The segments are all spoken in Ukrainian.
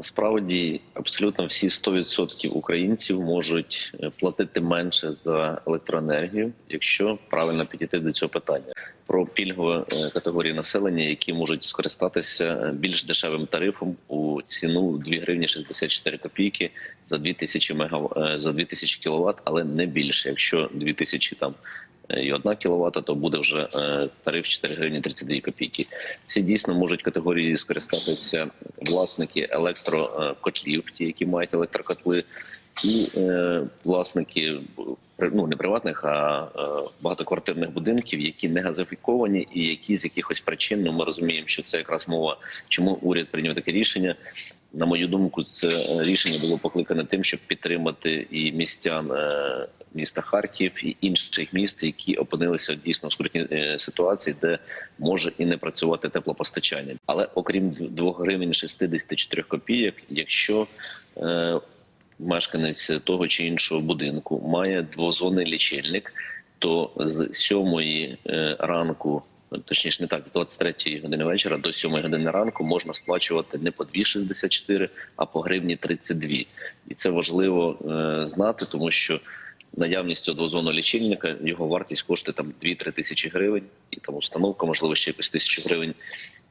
Насправді абсолютно всі 100% українців можуть е, платити менше за електроенергію, якщо правильно підійти до цього питання. Про пільгові е, категорії населення, які можуть скористатися е, більш дешевим тарифом у ціну 2 гривні 64 копійки за 2000 мегав... за 2000 кВт, але не більше. Якщо 2000 там і 1 кВт, то буде вже е, тариф 4 гривні 32 копійки. Ці дійсно можуть категорії скористатися власники електрокотлів, ті, які мають електрокотли, і е, власники ну не приватних, а е, багатоквартирних будинків, які не газифіковані, і які з якихось причин ну ми розуміємо, що це якраз мова, чому уряд прийняв таке рішення. На мою думку, це е, рішення було покликане тим, щоб підтримати і містян е, міста Харків і інших міст, які опинилися дійсно в скрутній е, ситуації, де може і не працювати теплопостачання. Але окрім 2 гривень 64 копійок, якщо е, мешканець того чи іншого будинку має двозонний лічильник, то з 7 е, ранку. Точніше, не так, з 23 години вечора до 7 години ранку можна сплачувати не по 2,64, а по гривні 32. І це важливо е, знати, тому що наявність цього двозонного лічильника його вартість коштує там 2-3 тисячі гривень, і там установка, можливо, ще якось тисячу гривень.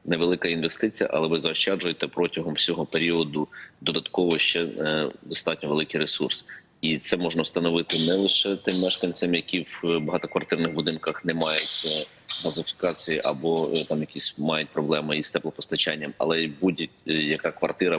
Невелика інвестиція, але ви заощаджуєте протягом всього періоду додатково ще е, достатньо великий ресурс. І це можна встановити не лише тим мешканцям, які в е, багатоквартирних будинках не мають е, газифікації або там якісь мають проблеми із теплопостачанням, але й будь-яка квартира